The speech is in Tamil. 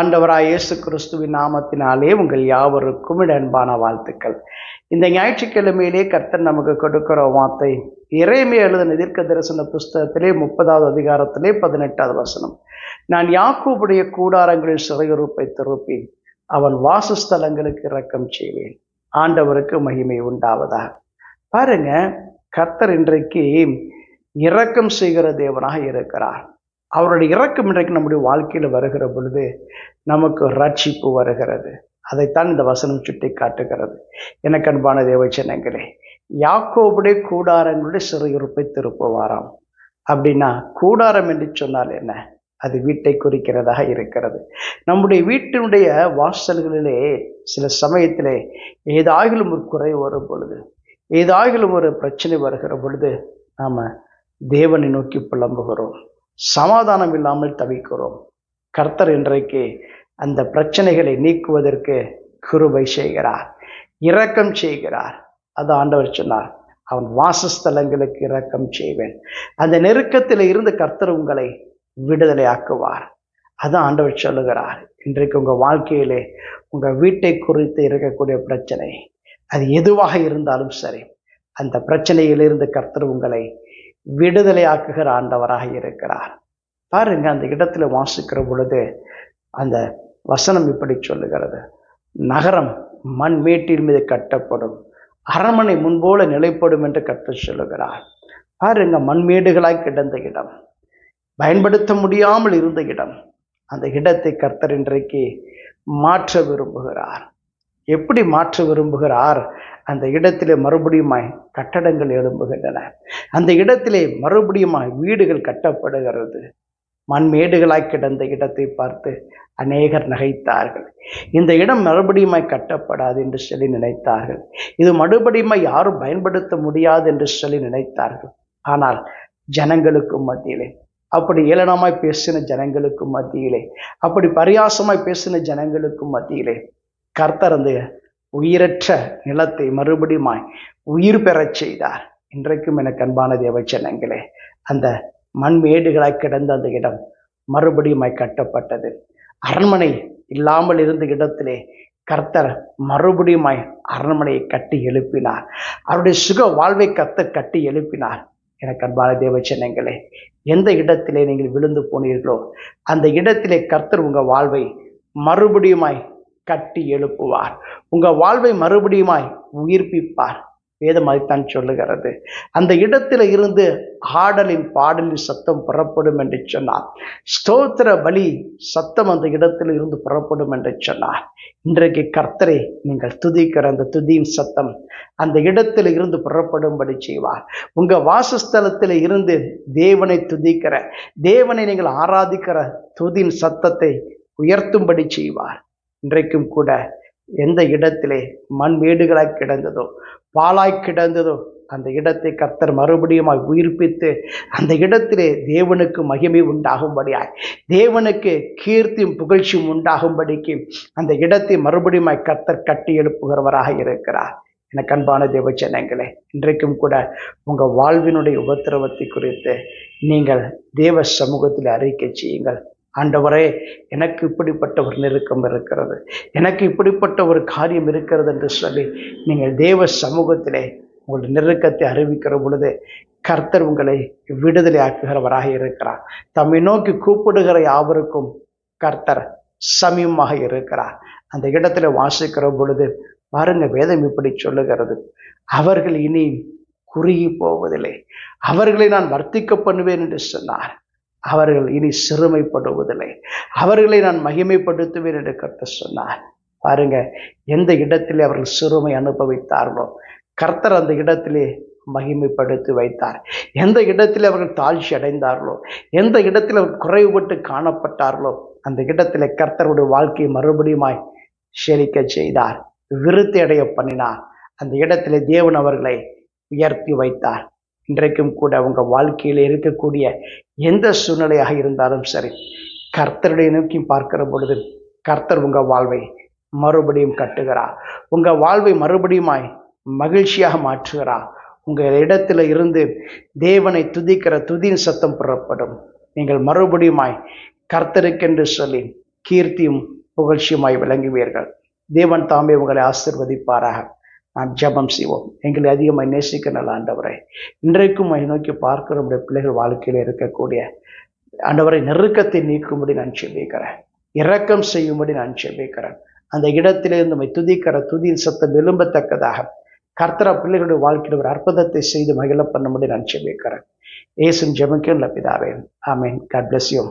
ஆண்டவராய் இயேசு கிறிஸ்துவின் நாமத்தினாலே உங்கள் யாவருக்கும் அன்பான வாழ்த்துக்கள். இந்த ஞாயிற்றுக்கிழமையிலே கர்த்தர் நமக்கு கொடுக்கிற வார்த்தை இறைமை எழுதின தீர்க்க தரிசன புஸ்தகத்திலே முப்பதாவது அதிகாரத்திலே பதினெட்டாவது வசனம். நான் யாக்கூபுடைய கூடாரங்களில் சிறையுறுப்பை திருப்பி அவன் வாசஸ்தலங்களுக்கு இரக்கம் செய்வேன். ஆண்டவருக்கு மகிமை உண்டாவதாக. பாருங்க கர்த்தர் இன்றைக்கு இரக்கம் செய்கிற தேவனாக இருக்கிறார். அவருடைய இறக்கம் இன்றைக்கு நம்முடைய வாழ்க்கையில் வருகிற பொழுது நமக்கு ரட்சிப்பு வருகிறது. அதைத்தான் இந்த வசனம் சுட்டி காட்டுகிறது. எனக்கு அன்பான தேவச்சனங்களே யாக்கோபுடைய கூடாரங்களுடைய சிறையிருப்பை திருப்புவாராம். அப்படின்னா கூடாரம் என்று சொன்னால் என்ன? அது வீட்டை குறிக்கிறதாக இருக்கிறது. நம்முடைய வீட்டினுடைய வாசல்களிலே சில சமயத்திலே ஏதாகிலும் ஒரு குறை வரும் பொழுது ஏதாகிலும் ஒரு பிரச்சனை வருகிற பொழுது நாம் தேவனை நோக்கி புலம்புகிறோம். சமாதானம் இல்லாமல் தவிக்கிறோம். கர்த்தர் இன்றைக்கு அந்த பிரச்சனைகளை நீக்குவதற்கு கிருபை செய்கிறார் இரக்கம் செய்கிறார். அது ஆண்டவர் சொன்னார் அவன் வாசஸ்தலங்களுக்கு இரக்கம் செய்வேன். அந்த நெருக்கத்தில் இருந்து கர்த்தர் உங்களை விடுதலை ஆக்குவார் அதான் ஆண்டவர் சொல்லுகிறார் இன்றைக்கு உங்கள் வாழ்க்கையிலே உங்கள் வீட்டை குறித்து இருக்கக்கூடிய பிரச்சனை அது எதுவாக இருந்தாலும் சரி அந்த பிரச்சனையிலிருந்து கர்த்தர் உங்களை விடுதலையாக்குகிற ஆண்டவராக இருக்கிறார். பாருங்க அந்த இடத்துல வாசிக்கிற பொழுது அந்த வசனம் இப்படி சொல்லுகிறது. நகரம் மண் மேட்டின் மீது கட்டப்படும். அரண்மனை முன்போல நிலைப்படும் என்று கற்று சொல்லுகிறார். பாருங்க மண்மேடுகளாய் கிடந்த இடம். பயன்படுத்த முடியாமல் இருந்த இடம். அந்த இடத்தை கர்த்தர் இன்றைக்கு மாற்ற விரும்புகிறார். எப்படி மாற்ற விரும்புகிறார்? அந்த இடத்திலே மறுபடியுமாய் கட்டடங்கள் எழும்புகின்றன. அந்த இடத்திலே மறுபடியுமாய் வீடுகள் கட்டப்படுகிறது. மண்மேடுகளாய் கிடந்த இடத்தை பார்த்து அநேகர் நகைத்தார்கள். இந்த இடம் மறுபடியுமாய் கட்டப்படாது என்று சொல்லி நினைத்தார்கள். இது மறுபடியுமாய் யாரும் பயன்படுத்த முடியாது என்று சொல்லி நினைத்தார்கள். ஆனால் ஜனங்களுக்கு மத்தியிலே அப்படி ஏளனமாய் பேசின ஜனங்களுக்கு மத்தியிலே அப்படி பரியாசமாய் பேசின ஜனங்களுக்கு மத்தியிலே கர்த்தர் அந்த உயிரற்ற நிலத்தை மறுபடியுமாய் உயிர் பெறச் செய்தார். இன்றைக்கும் எனக்கு அன்பான தேவச்சனங்களே அந்த மண்மேடுகளாய் கிடந்த அந்த இடம் மறுபடியுமாய் கட்டப்பட்டது. அரண்மனை இல்லாமல் இருந்த இடத்திலே கர்த்தர் மறுபடியுமாய் அரண்மனையை கட்டி எழுப்பினார். அவருடைய சுக வாழ்வை கர்த்தர் கட்டி எழுப்பினார். எனக்கு அன்பான தேவச்சனங்களே எந்த இடத்திலே நீங்கள் விழுந்து போனீர்களோ அந்த இடத்திலே கர்த்தர் உங்கள் வாழ்வை மறுபடியுமாய் கட்டி எழுப்புவார். உங்கள் வாழ்வை மறுபடியுமாய் உயிர்ப்பிப்பார். வேதம் அதைத்தான் சொல்லுகிறது. அந்த இடத்துல இருந்து ஆடலின் பாடலின் சத்தம் புறப்படும் என்று சொன்னார். ஸ்தோத்திர பலி சத்தம் அந்த இடத்துல இருந்து புறப்படும் என்று சொன்னார். இன்றைக்கு கர்த்தரை நீங்கள் துதிக்கிற அந்த துதியின் சத்தம் அந்த இடத்துல இருந்து புறப்படும்படி செய்வார். உங்க வாசஸ்தலத்தில் இருந்து தேவனை துதிக்கிற தேவனை நீங்கள் ஆராதிக்கிற துதியின் சத்தத்தை உயர்த்தும்படி செய்வார். இன்றைக்கும் கூட எந்த இடத்திலே மண் வீடுகளாய் கிடந்ததோ பாலாய் கிடந்ததோ அந்த இடத்தை கர்த்தர் மறுபடியுமாய் உயிர்ப்பித்து அந்த இடத்திலே தேவனுக்கு மகிமை உண்டாகும்படியாய் தேவனுக்கு கீர்த்தியும் புகழ்ச்சியும் உண்டாகும்படிக்கு அந்த இடத்தை மறுபடியுமாய் கர்த்தர் கட்டி எழுப்புகிறவராக இருக்கிறார். எனக்கு அன்பான தேவச்சனங்களே இன்றைக்கும் கூட உங்கள் வாழ்வினுடைய உபத்திரவத்தை குறித்து நீங்கள் தேவ சமூகத்தில் அறிக்கை செய்யுங்கள். ஆண்டவரே எனக்கு இப்படிப்பட்ட ஒரு நெருக்கம் இருக்கிறது. எனக்கு இப்படிப்பட்ட ஒரு காரியம் இருக்கிறது என்று சொல்லி நீங்கள் தேவ சமூகத்திலே உங்களுடைய நெருக்கத்தை அறிவிக்கிற பொழுது கர்த்தர் உங்களை விடுதலை ஆக்குகிறவராக இருக்கிறார். தம்மை நோக்கி கூப்பிடுகிற யாவருக்கும் கர்த்தர் சமயமாக இருக்கிறார். அந்த இடத்துல வாசிக்கிற பொழுது பாருங்க வேதம் இப்படி சொல்லுகிறது. அவர்கள் இனி குறுகி போவதில்லை. அவர்களை நான் வர்த்திக்க பண்ணுவேன் என்று சொன்னார். அவர்கள் இனி சிறுமைப்படுவதில்லை. அவர்களை நான் மகிமைப்படுத்துவேன் என்று கருத்து சொன்னார். பாருங்க எந்த இடத்திலே அவர்கள் சிறுமை அனுபவித்தார்களோ கர்த்தர் அந்த இடத்திலே மகிமைப்படுத்தி வைத்தார். எந்த இடத்தில் அவர்கள் தாழ்ச்சி அடைந்தார்களோ எந்த இடத்தில் அவர் குறைவுபட்டு காணப்பட்டார்களோ அந்த இடத்தில் கர்த்தருடைய வாழ்க்கையை மறுபடியுமாய் செழிக்க செய்தார். விருத்தி அடைய பண்ணினார். அந்த இடத்திலே தேவன் அவர்களை உயர்த்தி வைத்தார். இன்றைக்கும் கூட உங்கள் வாழ்க்கையில் இருக்கக்கூடிய எந்த சூழ்நிலையாக இருந்தாலும் சரி கர்த்தருடைய நோக்கி பார்க்கிற பொழுது கர்த்தர் உங்கள் வாழ்வை மறுபடியும் கட்டுகிறார் உங்கள் வாழ்வை மறுபடியுமாய் மகிழ்ச்சியாக மாற்றுகிறார் உங்கள் இடத்துல இருந்து தேவனை துதிக்கிற துதியின் சத்தம் புறப்படும். நீங்கள் மறுபடியுமாய் கர்த்தருக்கென்று சொல்லி கீர்த்தியும் புகழ்ச்சியுமாய் விளங்குவீர்கள். தேவன் தாமே உங்களை ஆசிர்வதிப்பாராக. நான் ஜெபம் செய்வோம். எங்களை அதிகமாக நேசிக்க நல்ல ஆண்டவரை இன்றைக்கும் மை நோக்கி பார்க்கிற நம்முடைய பிள்ளைகள் வாழ்க்கையில் இருக்கக்கூடிய ஆண்டவரை நெருக்கத்தை நீக்கும்படி நான் செபிக்கிறேன் இரக்கம் செய்யும்படி நான் செபிக்கிறேன் அந்த இடத்திலிருந்து நம்மை துதிக்கிற துதியின் சத்தம் விரும்பத்தக்கதாக கர்த்தரா பிள்ளைகளுடைய வாழ்க்கையில் ஒரு அற்புதத்தை செய்து மகிழ பண்ணும்படி நான் செபிக்கிறேன் ஏசும் ஜெபம் கேள்வி பிதாவே. ஆமேன். God bless you